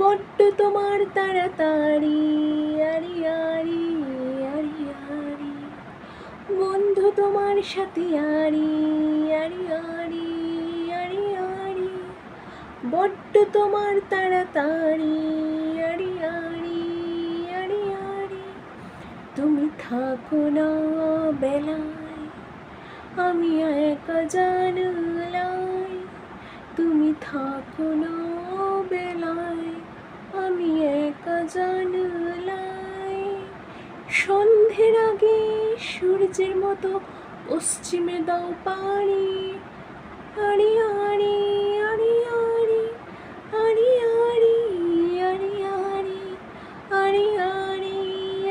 বড্ড তোমার তাড়াতাড়ি, আরি আরি আরি আরি। বন্ধু তোমার সাথে আরি আরি আরি আরি আরি। বড্ড তোমার তাড়াতাড়ি, আরি আরি আরি আরি। তুমি থাকো না বেলায়, আমি একা জানলাই তুমি থাকো না একা জানলাই সন্ধ্যের আগে সূর্যের মতো পশ্চিমে দাও পাড়ি আড়ি আড়ি আড়ি আড়ি আড়ি আড়ি আড়ি আড়ি আড়ি আড়ি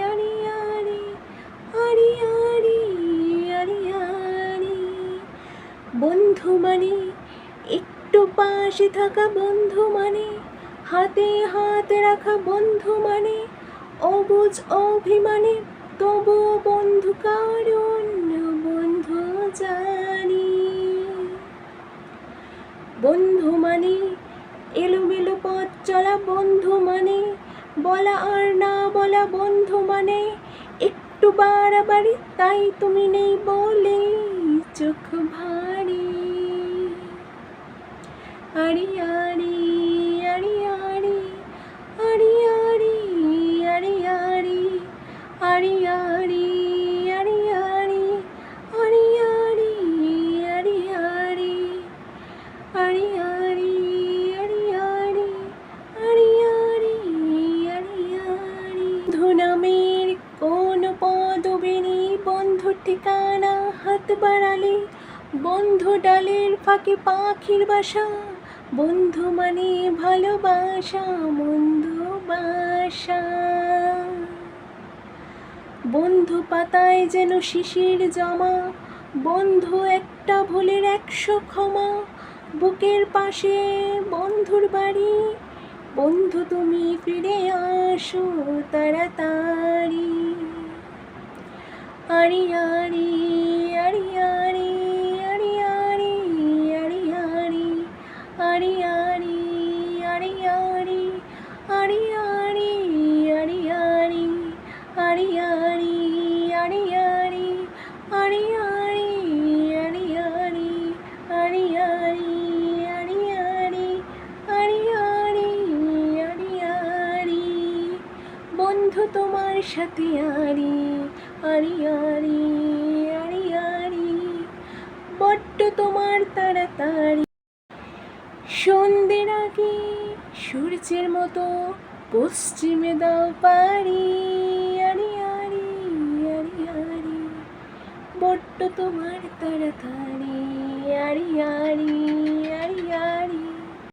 আড়ি আড়ি আড়ি আড়ি আড়ি আড়ি বন্ধু মানে একটু পাশে থাকা বন্ধু মানে হাতে হাত রাখা বন্ধু মানে অবুজ অভিমানে, তবু বন্ধু কারণ বন্ধু জানি। বন্ধু মানে এলোমেলো পথ চলা বন্ধু মানে বলা আর না বলা বন্ধু মানে একটু বাড়াবাড়ি তাই তুমি নেই বলে চোখ ভারী। আড়ি বন্ধুর ঠিকানা হাত বাড়ালে, বন্ধু ডালের ফাঁকে পাখির বাসা। বন্ধু মানে ভালোবাসা, বন্ধু বাসা। বন্ধু পাতায় যেন শিশির জমা, বন্ধু একটা ভুলের একশো ক্ষমা। বুকের পাশে বন্ধুর বাড়ি, বন্ধু তুমি ফিরে আসো তাড়াতাড়ি ஆடி ஆடி শুধু তোমার সাথে আরি আরি আরি আরি আরি। বড্ড তোমার তাড়াতাড়ি। সন্ধ্যের আগে সূর্যের মতো পশ্চিমে দাও পারি। আরি আরি আরি আরি। বড্ড তোমার তাড়াতাড়ি। আরি আরি আরি আরি।